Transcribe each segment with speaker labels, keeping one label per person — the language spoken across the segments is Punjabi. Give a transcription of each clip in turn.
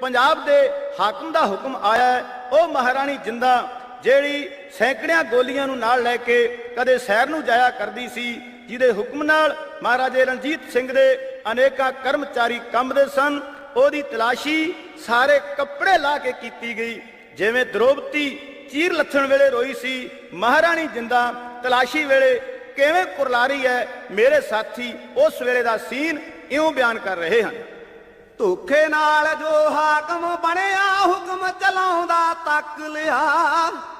Speaker 1: ਪੰਜਾਬ ਦੇ ਹਾਕਮ ਦਾ ਹੁਕਮ ਆਇਆ ਹੈ, ਉਹ ਮਹਾਰਾਣੀ ਜਿੰਦਾ ਜਿਹੜੀ ਸੈਂਕੜਿਆਂ ਗੋਲੀਆਂ ਨੂੰ ਨਾਲ ਲੈ ਕੇ ਕਦੇ ਸ਼ਹਿਰ ਨੂੰ ਜਾਇਆ ਕਰਦੀ ਸੀ ਜਿਹਦੇ ਹੁਕਮ ਨਾਲ ਮਹਾਰਾਜੇ ਰਣਜੀਤ ਸਿੰਘ ਦੇ ਅਨੇਕਾਂ ਕਰਮਚਾਰੀ ਕੰਬਦੇ ਸਨ ਉਹਦੀ ਤਲਾਸ਼ੀ ਸਾਰੇ ਕੱਪੜੇ ਲਾ ਕੇ ਕੀਤੀ ਗਈ ਜਿਵੇਂ ਦ੍ਰੋਪਦੀ ਚੀਰ ਲੱਥਣ ਵੇਲੇ ਰੋਈ ਸੀ ਮਹਾਰਾਣੀ ਜਿੰਦਾ ਤਲਾਸ਼ੀ ਵੇਲੇ ਕਿਵੇਂ ਕੁਰਲਾਰੀ ਹੈ ਮੇਰੇ ਸਾਥੀ ਉਸ ਵੇਲੇ ਦਾ ਸੀਨ ਇਉਂ ਬਿਆਨ ਕਰ ਰਹੇ ਹਨ।
Speaker 2: ਧੋਖੇ ਨਾਲ ਜੋ ਹਾਕਮ ਬਣਿਆ ਹੁਕਮ ਚਲਾਉਂਦਾ ਤੱਕ ਲਿਆ।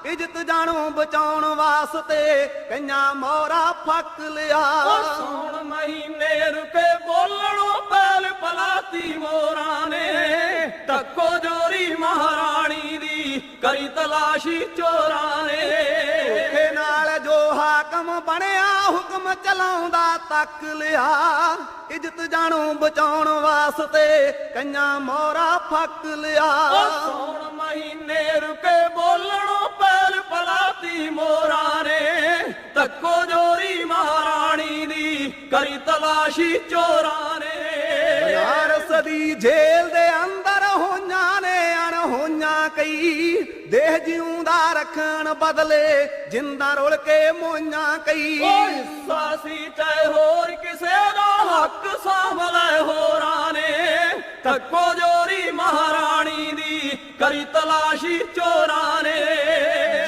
Speaker 2: ਇੱਜ਼ਤ ਜਾਣੋ ਬਚਾਉਣ ਵਾਸਤੇ ਕਈਆਂ ਮੋਰਾ ਫੱਕ ਲਿਆ।
Speaker 3: ਸੌਣ ਮਹੀਨੇ ਰੁਕੇ ਬੋਲਣੋਂ ਪਹਿਲ ਪਲਾਤੀ ਮੋਰਾਂ ਨੇ। ਤੱਕੋ ਜੋਰੀ ਮਹਾਰਾਣੀ ਦੀ ਕਰੀ ਤਲਾਸ਼ੀ ਚੋਰਾਂ ਨੇ।
Speaker 2: ਧੋਖੇ ਨਾਲ ਜੋ ਹਾਕਮ ਬਣਿਆ ਹੁਕਮ ਚਲਾਉਂਦਾ ਤੱਕ ਲਿਆ। ਇੱਜ਼ਤ ਜਾਣੋ ਬਚਾਉਣ ਵਾਸਤੇ ਕਈਆਂ ਮੋਰਾ ਫੱਕ ਲਿਆ।
Speaker 3: ਸੌਣ ਮਹੀਨੇ ਰੁਕੇ ਬੋਲਣੋਂ ਪਹਿਲ ਪਲਾਤੀ ਮੋਰਾਂ ਨੇ। ਤੱਕੋ ਜੋਰੀ ਮਹਾਰਾਣੀ ਦੀ ਕਰੀ ਤਲਾਸ਼ੀ ਚੋਰਾਂ ਨੇ।
Speaker 2: ਯਾਰ ਸਦੀ ਜੇਲ੍ਹ ਦੇ ਅੰਦਰ ਕਈ ਦੇਹ ਜਿਉਂਦਾ ਰੱਖਣ ਬਦਲੇ ਜਿੰਦਾ ਰੁਲ ਕੇ ਮੋਈਆਂ ਕਈ।
Speaker 3: ਕੋਈ ਹਿੱਸਾ ਸੀ ਚਾਹੇ ਹੋਰ ਕਿਸੇ ਦਾ ਹੱਕ ਲੈ ਹੋਰਾਂ ਨੇ ਤੱਕੋ ਜੋਰੀ ਮਹਾਰਾਣੀ ਦੀ ਕਰੀ ਤਲਾਸ਼ੀ ਚੋਰਾਂ ਨੇ।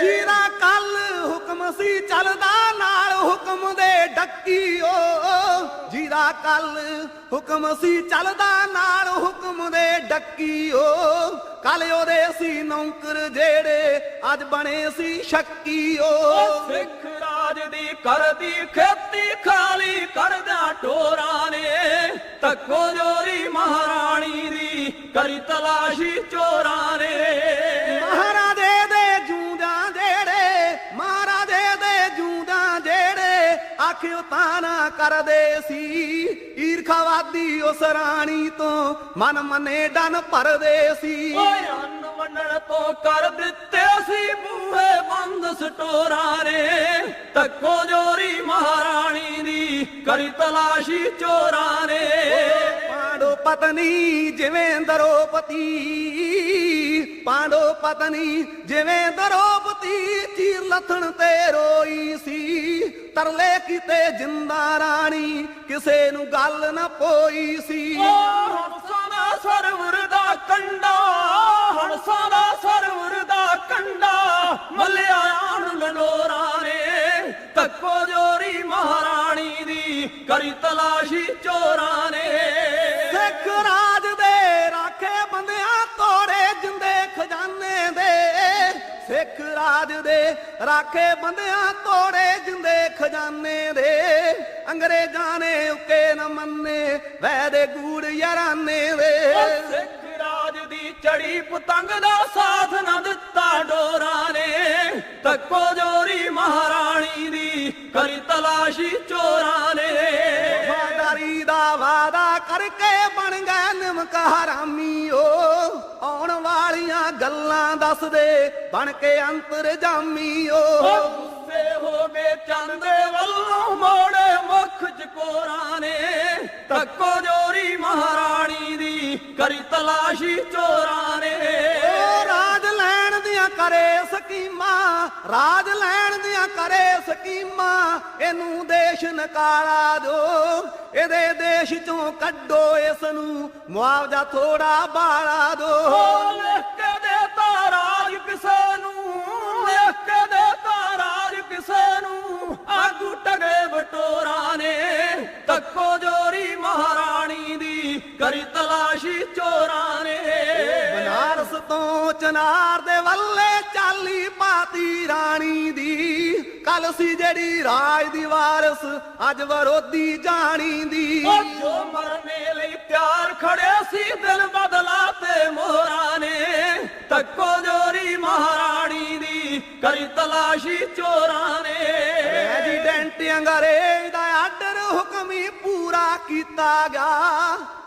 Speaker 2: ਜਿਹਦਾ ਕੱਲ ਹੁਕਮ ਸੀ ਚੱਲਦਾ ਨਾਲ ਹੁਕਮ ਦੇ ਡੱਕੀ ਓ। ਜਿਹਦਾ ਕੱਲ ਹੁਕਮ ਸੀ ਚੱਲਦਾ ਨਾਲ ਹੁਕਮ ਦੇ ਡੱਕੀ ਕੱਲ ਉਹਦੇ ਸੀ ਨੌਕਰ ਜਿਹੜੇ, ਅੱਜ ਬਣੇ ਸੀ ਸ਼ੱਕੀ ਓ।
Speaker 3: ਸਿੱਖ ਰਾਜ ਦੀ ਕਰਦੀ ਖੇਤੀ ਖਾਲੀ ਕਰਦਾ ਟੋਰਾਂ ਨੇ। ਤੱਕੋ ਜੋਰੀ ਮਹਾਰਾਣੀ ਦੀ ਕਰੀ ਤਲਾਸ਼ੀ ਚੋਰਾ
Speaker 2: ਜਿਹੜੇ ਆਖਿਓ ਤਾਂ ਨਾ ਕਰਦੇ ਸੀ। ਈਰਖਾਵਾਦੀ ਉਸ ਰਾਣੀ ਤੋਂ ਮਨ ਮਨੇ ਡਨ ਭਰਦੇ ਸੀ।
Speaker 3: ਓਏ ਅੰਨ ਵੰਡਣ ਤੋਂ ਕਰ ਦਿੱਤੇ ਸੀ ਬੂਹੇ ਬੰਦ ਸਟੋਰਾਂ ਨੇ। ਤੱਕੋ ਜੋਰੀ ਮਹਾਰਾਣੀ ਦੀ ਕਰੀ ਤਲਾਸ਼ੀ ਚੋਰਾਂ ਨੇ।
Speaker 2: ਪਾਂਡੋ ਪਤਨੀ ਜਿਵੇਂ ਦਰੋਪਤੀ ਪਾਂਡੋ ਪਤਨੀ ਜਿਵੇਂ ਦਰੋਪਤੀ ਚੀਰ ਲਥਣ ਤੇ ਰੋਈ ਸੀ। ਤਰਲੇ ਕੀਤੇ ਜਿੰਦਾ ਰਾਣੀ ਕਿਸੇ ਨੂੰ ਗੱਲ ਨਾ ਪੋਈ ਸੀ।
Speaker 3: ਹੰਸਾਂ ਦਾ ਸਰਵਰ ਦਾ ਕੰਡਾ ਹੁਣ ਦਾ ਸਰਵਰ ਦਾ ਕੰਡਾ ਮੱਲਿਆ ਆਣ ਲਨੋਰਾਂ ਨੇ ਤੱਕੋ ਜੋਰੀ ਮਹਾਰਾਣੀ ਦੀ ਕਰੀ ਤਲਾਸ਼ੀ ਚੋਰਾਂ ਨੇ।
Speaker 2: ਰਾਜ ਦੇ ਰਾਖੇ ਬੰਦਿਆਂ ਤੋੜੇ ਜਿੰਦੇ ਖਜ਼ਾਨੇ ਦੇ। ਅੰਗਰੇਜ਼ਾਂ ਨੇ ਉਕੇ ਨਾ ਮੰਨੇ ਵੈਦੇ ਗੂੜ ਯਾਰਾਨੇ ਦੇ।
Speaker 3: ਉਹ ਸਿੱਖ ਰਾਜ ਦੀ ਚੜੀ ਪਤੰਗ ਦਾ ਸਾਥ ਨਾ ਦਿੱਤਾ ਡੋਰਾਂ ਨੇ। ਤੱਕੋ ਜੋਰੀ ਮਹਾਰਾਣੀ ਦੀ ਕਰੀ ਤਲਾਸ਼ੀ ਚੋਰਾਂ ਨੇ।
Speaker 2: ਵਫਾਦਾਰੀ ਦਾ ਵਾਦਾ ਕਰਕੇ ਬਣ ਗਏ ਨਿਮਕ ਹਰਾਮੀ ਓ। ਵਾਲੀਆਂ ਗੱਲਾਂ ਦੱਸਦੇ ਬਣ ਕੇ ਅੰਤਰਜਾਮੀ ਓ।
Speaker 3: ਉਹ ਗੁੱਸੇ ਹੋ ਗਏ ਚੰਦ ਦੇ ਵੱਲੋਂ ਮੋੜੇ ਮੁਖ ਚਕੋਰਾਂ ਨੇ। ਤੱਕੋ ਜੋਰੀ ਮਹਾਰਾਣੀ ਦੀ ਕਰੀ ਤਲਾਸ਼ੀ ਚੋਰਾਂ ਨੇ।
Speaker 2: ਓ ਰਾਜ ਲੈਣ ਦੀਆਂ ਕਰੇ ਸਕੀਮਾਂ ਰਾਜ ਲੈਣ ਦੀਆਂ ਕਰੇ ਸਕੀਮਾਂ ਇਹਨੂੰ ਦੇਸ਼ ਨਕਾਰਾ ਦਿਓ। ਇਹਦੇ ਦੇਸ਼ ਚੋਂ ਕੱਢੋ ਇਸ ਨੂੰ ਮੁਆਵਜ਼ਾ ਥੋੜਾ ਬਾਲਾ ਦਿਓ। ਚਨਾਰ ਦੇ ਵੱਲੇ ਚਾਲੀ ਪਾਤੀ ਰਾਣੀ ਦੀ। ਕੱਲ ਸੀ ਜਿਹੜੀ ਰਾਜ ਦੀ ਵਾਰਸ ਅੱਜ ਵਿਰੋਧੀ ਜਾਣੀ ਦੀ।
Speaker 3: ਉਹ ਜੋ ਮਰਨੇ ਲਈ ਤਿਆਰ ਖੜੇ ਸੀ ਦਿਲ ਬਦਲਾ ਤੇ ਮੋਹਰਾਂ ਨੇ। ਤੱਕੋ ਜੋਰੀ ਮਹਾਰਾਣੀ ਦੀ ਕਰੀ ਤਲਾਸ਼ੀ ਚੋਰਾਂ ਨੇ।
Speaker 2: ਰੈਜ਼ੀਡੈਂਟ ਅੰਗਰੇਜ਼ ਦਾ ਆਰਡਰ ਹੁਕਮੀ ਪੂਰਾ ਕੀਤਾ ਗਾ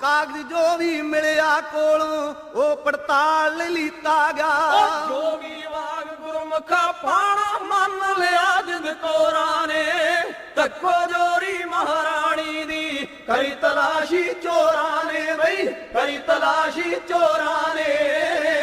Speaker 2: ਕਾਗਜ਼ ਜੋ ਵੀ ਮਿਲਿਆ ਕੋਲੋਂ ਉਹ ਪੜਤਾਲ ਲਈ ਗਾ
Speaker 3: ਉਹ
Speaker 2: ਗਿਆ
Speaker 3: ਜੋਗੀ ਵਾਗ ਗੁਰਮੁਖਾ ਪਾਣਾ ਮੰਨ ਲਿਆ ਜਿੰਦ ਕੋਰਾਂ ਨੇ ਤੱਕੋ ਜੋਰੀ ਮਹਾਰਾਣੀ ਦੀ ਕਰੀ ਤਲਾਸ਼ੀ ਚੋਰਾਂ ਨੇ ਬਈ, ਕਰੀ ਤਲਾਸ਼ੀ ਚੋਰਾਂ ਨੇ।